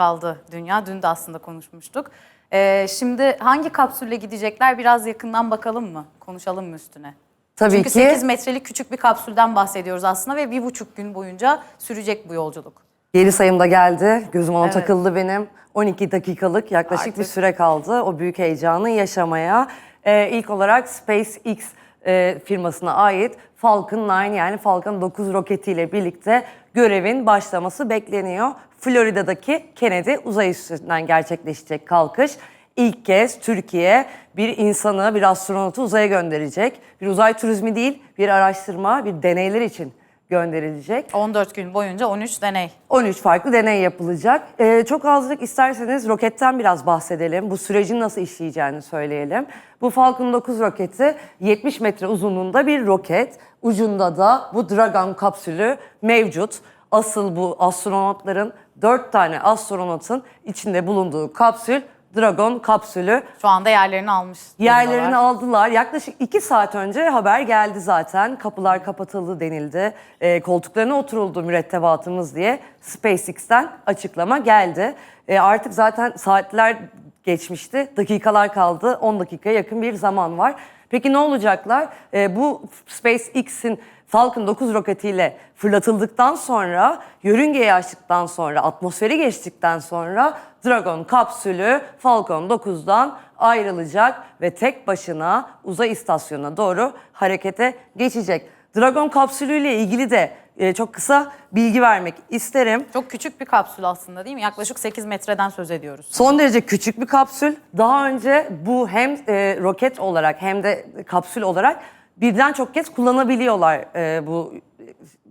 kaldı dünya. Dün de aslında konuşmuştuk. Ee, şimdi hangi kapsülle gidecekler biraz yakından bakalım mı? Konuşalım mı üstüne? Tabii Çünkü ki 8 metrelik küçük bir kapsülden bahsediyoruz aslında ve bir buçuk gün boyunca sürecek bu yolculuk. geri sayım da geldi. Gözüm ona Evet. takıldı benim. 12 dakikalık yaklaşık Artık. bir süre kaldı o büyük heyecanı yaşamaya. Ee, ilk olarak SpaceX e, firmasına ait Falcon 9 yani Falcon 9 roketiyle birlikte görevin başlaması bekleniyor. Florida'daki Kennedy uzay üstünden gerçekleşecek kalkış. İlk kez Türkiye bir insanı, bir astronotu uzaya gönderecek. Bir uzay turizmi değil, bir araştırma, bir deneyler için gönderilecek. 14 gün boyunca 13 deney. 13 farklı deney yapılacak. Ee, çok azlık isterseniz roketten biraz bahsedelim. Bu sürecin nasıl işleyeceğini söyleyelim. Bu Falcon 9 roketi 70 metre uzunluğunda bir roket. Ucunda da bu Dragon kapsülü mevcut. Asıl bu astronotların 4 tane astronotun içinde bulunduğu kapsül Dragon kapsülü. Şu anda yerlerini almış. Yerlerini durumdalar. aldılar. Yaklaşık iki saat önce haber geldi zaten. Kapılar kapatıldı denildi. E, koltuklarına oturuldu mürettebatımız diye SpaceX'ten açıklama geldi. E, artık zaten saatler geçmişti. Dakikalar kaldı. 10 dakikaya yakın bir zaman var. Peki ne olacaklar? E, bu SpaceX'in Falcon 9 roketiyle fırlatıldıktan sonra, yörüngeyi açtıktan sonra, atmosferi geçtikten sonra Dragon kapsülü Falcon 9'dan ayrılacak ve tek başına uzay istasyonuna doğru harekete geçecek. Dragon kapsülüyle ilgili de e, çok kısa bilgi vermek isterim. Çok küçük bir kapsül aslında değil mi? Yaklaşık 8 metreden söz ediyoruz. Son derece küçük bir kapsül. Daha önce bu hem e, roket olarak hem de kapsül olarak birden çok kez kullanabiliyorlar e, bu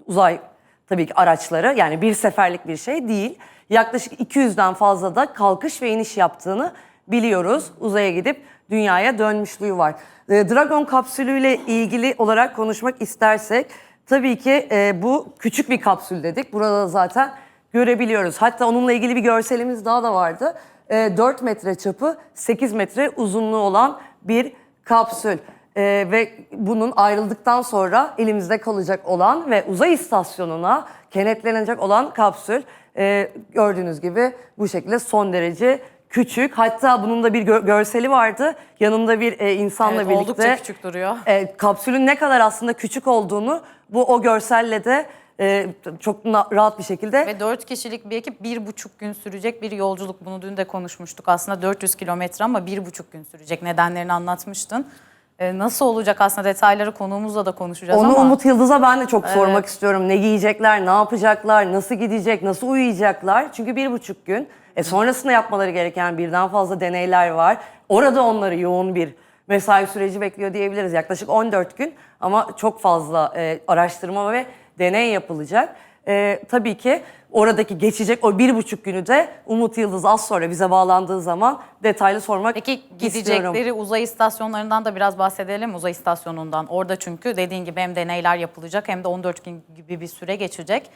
uzay tabii ki araçları. Yani bir seferlik bir şey değil. Yaklaşık 200'den fazla da kalkış ve iniş yaptığını biliyoruz. Uzaya gidip dünyaya dönmüşlüğü var. E, Dragon kapsülüyle ilgili olarak konuşmak istersek tabii ki e, bu küçük bir kapsül dedik. Burada da zaten görebiliyoruz. Hatta onunla ilgili bir görselimiz daha da vardı. E, 4 metre çapı, 8 metre uzunluğu olan bir kapsül. E, ve bunun ayrıldıktan sonra elimizde kalacak olan ve uzay istasyonuna kenetlenecek olan kapsül e, gördüğünüz gibi bu şekilde son derece küçük. Hatta bunun da bir gö- görseli vardı. Yanında bir e, insanla Evet, birlikte. oldukça küçük duruyor. E, kapsülün ne kadar aslında küçük olduğunu bu o görselle de e, çok rahat bir şekilde Ve 4 kişilik bir ekip bir buçuk gün sürecek bir yolculuk. Bunu dün de konuşmuştuk. Aslında 400 kilometre ama bir buçuk gün sürecek. Nedenlerini anlatmıştın. Ee, nasıl olacak aslında detayları konuğumuzla da konuşacağız Onu ama. Umut Yıldız'a ben de çok sormak istiyorum. Ne giyecekler, ne yapacaklar, nasıl gidecek, nasıl uyuyacaklar? Çünkü bir buçuk gün. E sonrasında yapmaları gereken birden fazla deneyler var. Orada onları yoğun bir mesai süreci bekliyor diyebiliriz. Yaklaşık 14 gün ama çok fazla e, araştırma ve deney yapılacak. E, tabii ki oradaki geçecek o bir buçuk günü de Umut Yıldız az sonra bize bağlandığı zaman detaylı sormak Peki istiyorum. gidecekleri uzay istasyonlarından da biraz bahsedelim uzay istasyonundan. Orada çünkü dediğin gibi hem deneyler yapılacak hem de 14 gün gibi bir süre geçecek.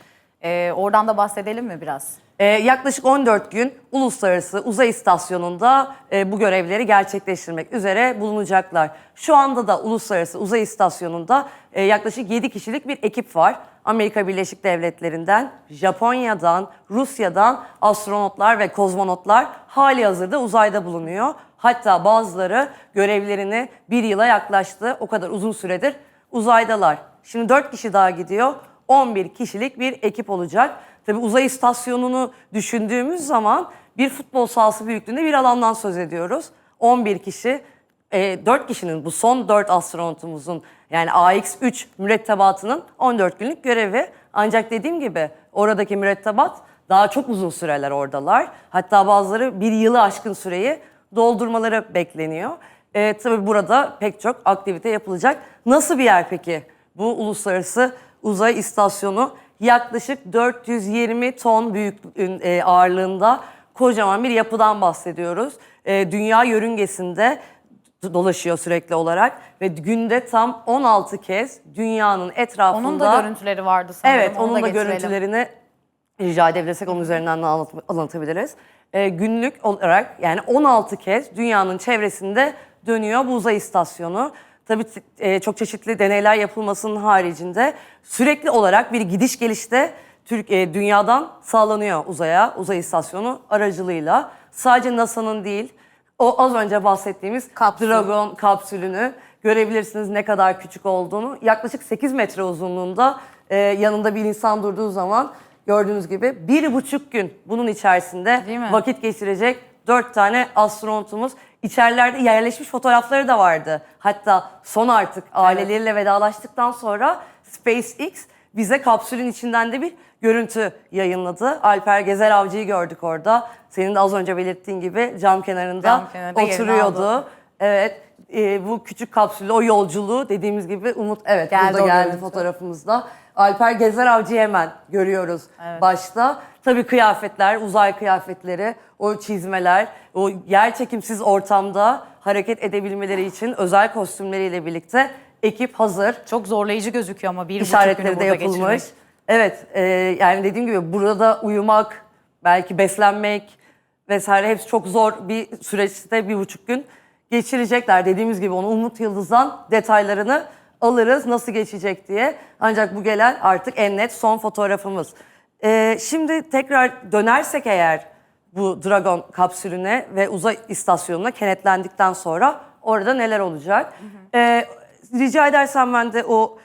Ee, oradan da bahsedelim mi biraz? Ee, yaklaşık 14 gün Uluslararası Uzay İstasyonu'nda e, bu görevleri gerçekleştirmek üzere bulunacaklar. Şu anda da Uluslararası Uzay İstasyonu'nda e, yaklaşık 7 kişilik bir ekip var. Amerika Birleşik Devletleri'nden, Japonya'dan, Rusya'dan astronotlar ve kozmonotlar hali hazırda uzayda bulunuyor. Hatta bazıları görevlerini bir yıla yaklaştı. O kadar uzun süredir uzaydalar. Şimdi 4 kişi daha gidiyor. 11 kişilik bir ekip olacak. Tabii uzay istasyonunu düşündüğümüz zaman bir futbol sahası büyüklüğünde bir alandan söz ediyoruz. 11 kişi, e, 4 kişinin bu son 4 astronotumuzun yani AX-3 mürettebatının 14 günlük görevi. Ancak dediğim gibi oradaki mürettebat daha çok uzun süreler oradalar. Hatta bazıları bir yılı aşkın süreyi doldurmaları bekleniyor. E, tabii burada pek çok aktivite yapılacak. Nasıl bir yer peki? Bu uluslararası uzay istasyonu yaklaşık 420 ton büyük e, ağırlığında kocaman bir yapıdan bahsediyoruz. E, dünya yörüngesinde dolaşıyor sürekli olarak ve günde tam 16 kez dünyanın etrafında... Onun da görüntüleri vardı sanırım. Evet, onu onun da getirelim. görüntülerini rica edebilirsek onun üzerinden de anlat- anlatabiliriz. Ee, günlük olarak yani 16 kez dünyanın çevresinde dönüyor bu uzay istasyonu. Tabii e, çok çeşitli deneyler yapılmasının haricinde sürekli olarak bir gidiş gelişte Türkiye dünyadan sağlanıyor uzaya, uzay istasyonu aracılığıyla. Sadece NASA'nın değil, o az önce bahsettiğimiz Kapsül. Dragon kapsülünü görebilirsiniz ne kadar küçük olduğunu. Yaklaşık 8 metre uzunluğunda e, yanında bir insan durduğu zaman gördüğünüz gibi bir buçuk gün bunun içerisinde vakit geçirecek dört tane astronotumuz. İçerilerde yerleşmiş fotoğrafları da vardı. Hatta son artık aileleriyle vedalaştıktan sonra SpaceX bize kapsülün içinden de bir görüntü yayınladı. Alper Gezer Avcı'yı gördük orada. Senin de az önce belirttiğin gibi cam kenarında Cam kenarında yerini oturuyordu. aldı. Evet, e, bu küçük kapsülle o yolculuğu dediğimiz gibi Umut evet Geldi burada geldi görüntü. fotoğrafımızda. Alper Gezer Avcı'yı hemen görüyoruz başta. Tabii kıyafetler, uzay kıyafetleri, o çizmeler, o yer çekimsiz ortamda hareket edebilmeleri için özel kostümleriyle birlikte ekip hazır. Çok zorlayıcı gözüküyor ama bir İşaretleri de yapılmış. geçirmek. Evet, e, yani dediğim gibi burada uyumak, belki beslenmek vesaire hepsi çok zor bir süreçte bir buçuk gün geçirecekler. Dediğimiz gibi onu Umut Yıldız'dan detaylarını alırız nasıl geçecek diye. Ancak bu gelen artık en net son fotoğrafımız. E, şimdi tekrar dönersek eğer bu Dragon kapsülüne ve uzay istasyonuna kenetlendikten sonra orada neler olacak? E, rica edersen ben de o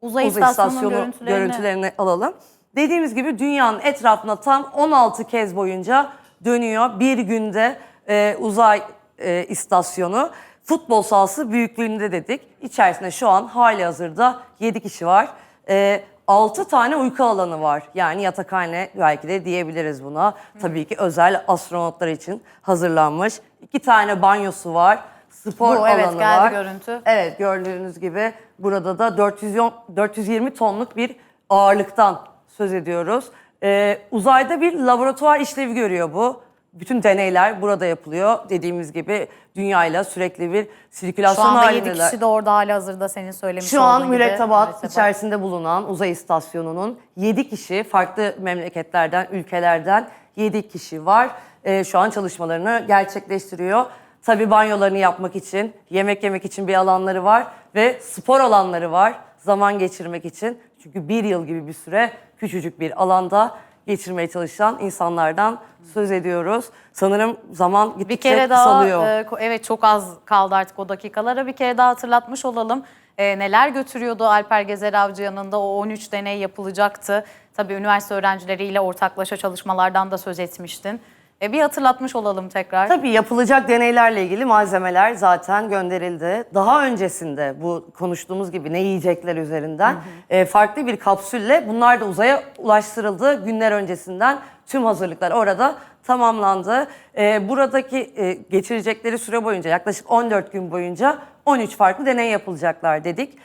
Uzay, uzay istasyonu görüntülerini, görüntülerini alalım. Dediğimiz gibi dünyanın etrafına tam 16 kez boyunca dönüyor. Bir günde e, uzay e, istasyonu futbol sahası büyüklüğünde dedik. İçerisinde şu an hali hazırda 7 kişi var. E, 6 tane uyku alanı var. Yani yatakhane belki de diyebiliriz buna. Tabii ki özel astronotlar için hazırlanmış. 2 tane banyosu var. Spor Bu, evet, alanı geldi var. görüntü. Evet gördüğünüz gibi burada da 410, 420 tonluk bir ağırlıktan söz ediyoruz. Ee, uzayda bir laboratuvar işlevi görüyor bu. Bütün deneyler burada yapılıyor. Dediğimiz gibi dünyayla sürekli bir Şu sirkülasyon anda 7 halindeler. kişi de orada hali hazırda senin söylemiş Şu an olduğun gibi. mürettebat Mürettebat. içerisinde bulunan uzay istasyonunun 7 kişi farklı memleketlerden, ülkelerden 7 kişi var. Ee, şu an çalışmalarını gerçekleştiriyor. Tabii banyolarını yapmak için, yemek yemek için bir alanları var ve spor alanları var zaman geçirmek için. Çünkü bir yıl gibi bir süre küçücük bir alanda geçirmeye çalışan insanlardan söz ediyoruz. Sanırım zaman Bir gittikçe kere daha kısalıyor. e, ko- evet çok az kaldı artık o dakikalara. Bir kere daha hatırlatmış olalım. E, neler götürüyordu Alper Gezer Avcı yanında o 13 deney yapılacaktı. Tabii üniversite öğrencileriyle ortaklaşa çalışmalardan da söz etmiştin. E, bir hatırlatmış olalım tekrar. Tabii yapılacak deneylerle ilgili malzemeler zaten gönderildi. Daha öncesinde bu konuştuğumuz gibi ne yiyecekler üzerinden e, farklı bir kapsülle bunlar da uzaya ulaştırıldı. Günler öncesinden tüm hazırlıklar orada tamamlandı. E, buradaki e, geçirecekleri süre boyunca yaklaşık 14 gün boyunca 13 farklı deney yapılacaklar dedik.